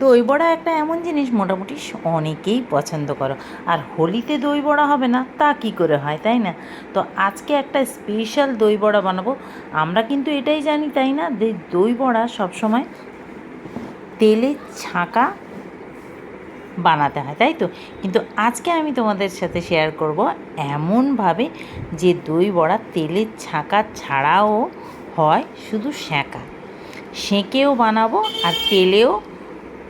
দই বড়া একটা এমন জিনিস মোটামুটি অনেকেই পছন্দ করো। আর হোলিতে দই বড়া হবে না, তা কি করে হয়, তাই না? তো আজকে একটা স্পেশাল দই বড়া বানাবো। আমরা কিন্তু এটাই জানি, তাই না? যে দই বড়া সবসময় তেলে ছাঁকা বানাতে হয়, তাই তো? কিন্তু আজকে আমি তোমাদের সাথে শেয়ার করব এমনভাবে যে দই বড়া তেলের ছাঁকা ছাড়াও হয় শুধু সেঁকা সেঁকেও বানাবো আর তেলেও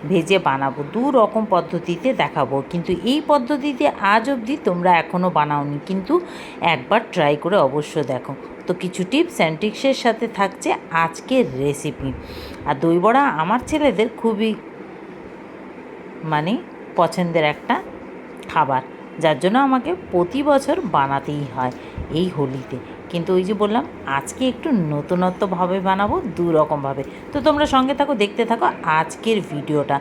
ভেজে বানাবো। দু রকম পদ্ধতিতে দেখাবো। কিন্তু এই পদ্ধতিতে আজ অবধি তোমরা এখনও বানাওনি। কিন্তু একবার ট্রাই করে অবশ্য দেখো। তো কিছু টিপস অ্যান্ড ট্রিক্সের সাথে থাকছে আজকের রেসিপি আর দই বড়া আমার ছেলেদের খুবই মানে পছন্দের একটা খাবার। যার জন্য আমাকে প্রতি বছর বানাতেই হয় এই হোলিতে। কিন্তু ওই যে বললাম, আজকে একটু নতুনত্বভাবে বানাবো দু রকমভাবে তো তোমরা সঙ্গে থাকো, দেখতে থাকো আজকের ভিডিওটা।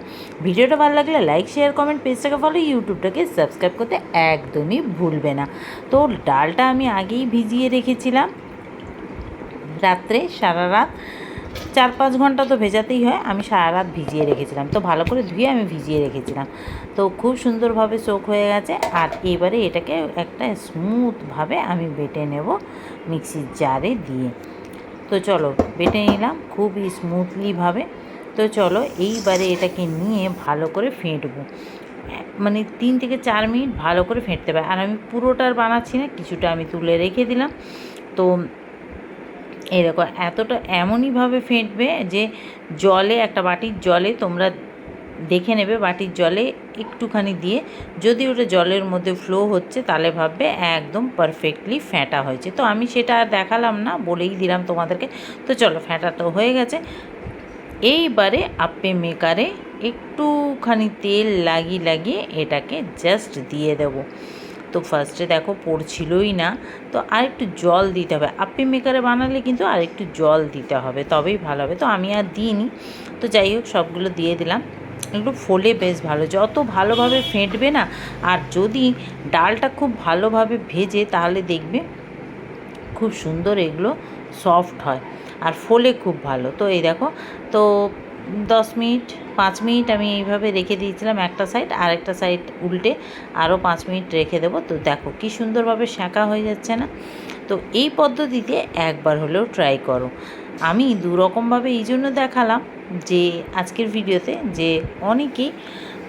ভিডিওটা ভালো লাগলে লাইক শেয়ার কমেন্ট পেজটাকে ফলো ইউটিউবটাকে সাবস্ক্রাইব করতে একদমই ভুলবে না। তো ডালটা আমি আগেই ভিজিয়ে রেখেছিলাম রাত্রে, সারা রাত। চার পাঁচ ঘণ্টা তো ভেজাতেই হয়, আমি সারা রাত ভিজিয়ে রেখেছিলাম। তো ভালো করে ধুয়ে আমি ভিজিয়ে রেখেছিলাম। তো খুব সুন্দরভাবে চোখ হয়ে গেছে, আর এবারে এটাকে একটা স্মুথভাবে আমি বেটে নেব মিক্সির জারে দিয়ে। তো চলো, বেটে নিলাম খুবই স্মুথলিভাবে তো চলো, এইবারে এটাকে নিয়ে ভালো করে ফেটবো। মানে তিন থেকে চার মিনিট ভালো করে ফেটতে পারে আর আমি পুরোটার বানাচ্ছি না, কিছুটা আমি তুলে রেখে দিলাম। তো এরকম এতটা এমনইভাবে ফেটবে যে জলে, একটা বাটির জলে তোমরা দেখে নেবে, বাটির জলে একটুখানি দিয়ে যদি ওটা জলের মধ্যে ফ্লো হচ্ছে তাহলে ভাববে একদম পারফেক্টলি ফ্যাটা হয়েছে। তো আমি সেটা আর দেখালাম না, বলেই দিলাম তোমাদেরকে। তো চলো, ফ্যাটা তো হয়ে গেছে। এইবারে আপে মেকারে একটুখানি তেল লাগিয়ে লাগিয়ে এটাকে জাস্ট দিয়ে দেবো। তো ফার্স্টে দেখো পড়ছিলই না, তো আরেকটু জল দিতে হবে। আপ্পি মেকারে বানালে কিন্তু আরেকটু জল দিতে হবে, তবেই ভালো হবে। তো আমি আর দিইনি, তো যাই হোক সবগুলো দিয়ে দিলাম। একটু ফোলে বেশ ভালো, যত ভালোভাবে ফেটবে না, আর যদি ডালটা খুব ভালোভাবে ভেজে তাহলে দেখবে খুব সুন্দর এগুলো সফট হয়, আর ফোলে খুব ভালো। তো এই দেখো, তো দশ মিনিট পাঁচ মিনিট আমি এইভাবে রেখে দিয়েছিলাম একটা সাইড আর একটা সাইড উল্টে আরও পাঁচ মিনিট রেখে দেবো। তো দেখো কি সুন্দরভাবে শাঁকা হয়ে যাচ্ছে না। তো এই পদ্ধতিতে একবার হলেও ট্রাই করো। আমি দু রকমভাবে এই জন্য দেখালাম যে আজকের ভিডিওতে যে অনেকেই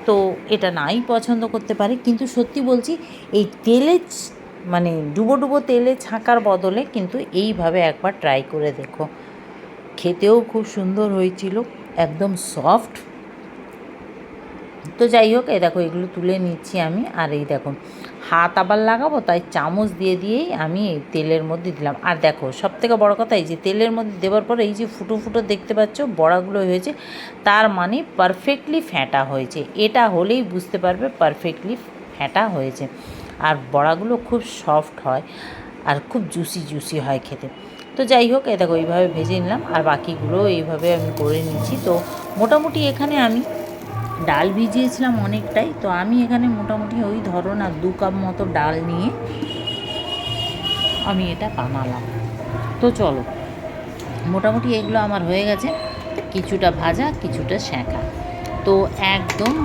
তো এটা নাই পছন্দ করতে পারে, কিন্তু সত্যি বলছি এই তেলে মানে ডুবো ডুবো তেলে ছাঁকার বদলে কিন্তু এইভাবে একবার ট্রাই করে দেখো। খেতেও খুব সুন্দর হয়েছিল, একদম সফট তো যাই হোক, এই দেখো এগুলো তুলে নিচ্ছি আমি। আর এই দেখো, হাত আবার লাগাবো, তাই চামচ দিয়ে দিয়েই আমি তেলের মধ্যে দিলাম। আর দেখো সব থেকে বড়ো কথা এই যে তেলের মধ্যে দেওয়ার পরে এই যে ফুটো ফুটো দেখতে পাচ্ছ, বড়াগুলো হয়েছে, তার মানে পারফেক্টলি ফ্যাটা হয়েছে। এটা হলেই বুঝতে পারবে পারফেক্টলি ফ্যাটা হয়েছে। আর বড়াগুলো খুব সফট হয়, আর খুব জুসি জুসি হয় খেতে। তো যাই হোক এ দেখো এইভাবে ভেজে নিলাম। আর বাকিগুলো এইভাবে আমি করে নিচ্ছি। তো মোটামুটি এখানে আমি ডাল ভিজিয়েছিলাম অনেকটাই, তো আমি এখানে মোটামুটি ওই ধরো না দু কাপ মতো ডাল নিয়ে আমি এটা বানালাম। তো চলো, মোটামুটি এগুলো আমার হয়ে গেছে, কিছুটা ভাজা, কিছুটা সেঁকা তো একদম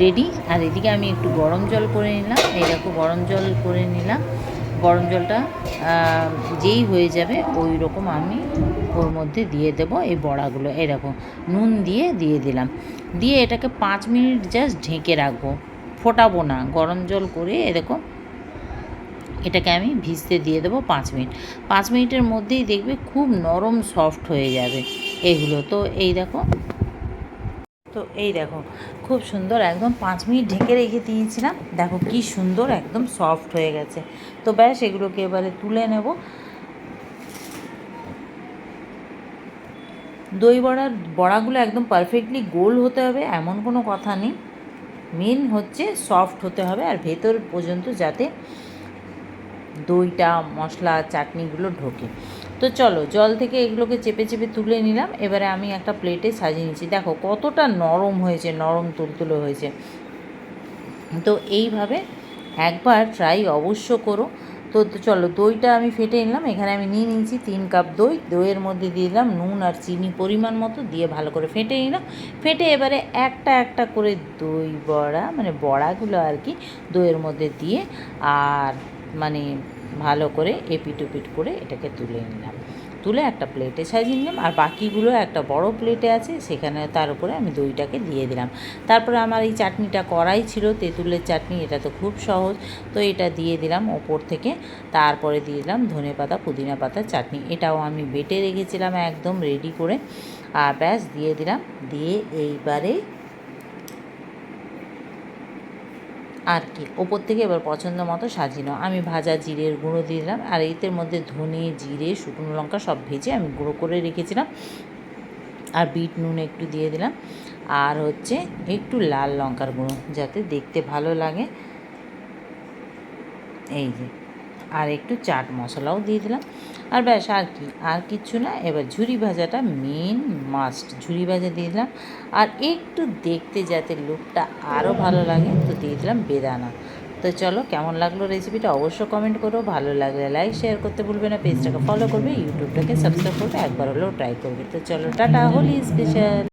রেডি আর এদিকে আমি একটু গরম জল করে নিলাম, এই দেখো গরম জল করে নিলাম। গরম জলটা যেই হয়ে যাবে ওই রকম আমি ওর মধ্যে দিয়ে দেব এই বড়াগুলো। এরকম নুন দিয়ে দিয়ে দিলাম। দিয়ে এটাকে পাঁচ মিনিট জাস্ট ঢেকে রাখব। ফোটাবো না, গরম জল করে এরকম এটাকে আমি ভিজতে দিয়ে দেবো পাঁচ মিনিট। পাঁচ মিনিটের মধ্যেই দেখবে খুব নরম সফট হয়ে যাবে এগুলো তো এই দেখো তো এই দেখো, খুব সুন্দর একদম পাঁচ মিনিট ঢেকে রেখে দিয়েছিলাম। দেখো কি সুন্দর একদম সফট হয়ে গেছে। তো ব্যাস, এগুলোকে এবারে তুলে নেব। দই বড়ার বড়াগুলো একদম পারফেক্টলি গোল হতে হবে, এমন কোনো কথা নেই। মেন হচ্ছে সফট হতে হবে আর ভেতর পর্যন্ত যাতে দইটা, মশলা, চাটনিগুলো ঢোকে। তো চলো, জল থেকে এগুলোকে চেপে চেপে তুলে নিলাম। এবারে আমি একটা প্লেটে সাজিয়ে নিচ্ছি। দেখো, কতটা নরম হয়েছে, নরম তুলতুলো হয়েছে। তো এইভাবে একবার ট্রাই অবশ্য করো। তো চলো, দইটা আমি ফেটে নিলাম। এখানে আমি নিয়ে নিয়েছি তিন কাপ দই। দইয়ের মধ্যে দিয়ে দিলাম নুন আর চিনি পরিমাণ মতো দিয়ে ভালো করে ফেটে নিলাম। ফেটে এবারে একটা একটা করে দই বড়া মানে বড়াগুলো আর কি দইয়ের মধ্যে দিয়ে আর মানে ভালো করে এপিট ওপিট করে এটাকে তুলে নিলাম। তুলে একটা প্লেটে সাজিয়ে নিলাম আর বাকিগুলো একটা বড় প্লেটে আছে, সেখানে তার উপরে আমি দইটাকে দিয়ে দিলাম। তারপরে আমার এই চাটনিটা করাই ছিল, তেঁতুলের চাটনি, এটা তো খুব সহজ। তো এটা দিয়ে দিলাম ওপর থেকে, তারপরে দিয়ে দিলাম ধনে পাতা, পুদিনা পাতা চাটনি। এটাও আমি বেটে রেখেছিলাম একদম রেডি করে। আর ব্যাস, দিয়ে দিলাম। দিয়ে এইবারে আর কি। ওপর থেকে এবার পছন্দ মতো সাজিয়ে নাও। আমি ভাজা জিরের গুঁড়ো দিলাম। আর এতের মধ্যে ধনে, জিরে, শুকনো লঙ্কা সব ভেজে আমি গুঁড়ো করে রেখেছিলাম। আর বিট নুন একটু দিয়ে দিলাম। আর হচ্ছে একটু লাল লঙ্কার গুঁড়ো, যাতে দেখতে ভালো লাগে। এই যে। আর একটু চাট মশলাও দিয়ে দিলাম। আর ব্যাস, আর কি, আর কিচ্ছু না। এবার ঝুরি ভাজাটা মেন মাস্ট ঝুরি ভাজা দিয়ে দিলাম। আর একটু দেখতে যাতে লুকটা আরও ভালো লাগে, তো দিয়ে দিলাম বেদানা। তো চলো, কেমন লাগল রেসিপিটা অবশ্য কমেন্ট করো। ভালো লাগলে লাইক শেয়ার করতে ভুলবে না। পেজটাকে ফলো করবে ইউটিউবটাকে সাবস্ক্রাইব করবে। একবার হলেও ট্রাই করবে। তো চলো, টাটা। হোলি স্পেশাল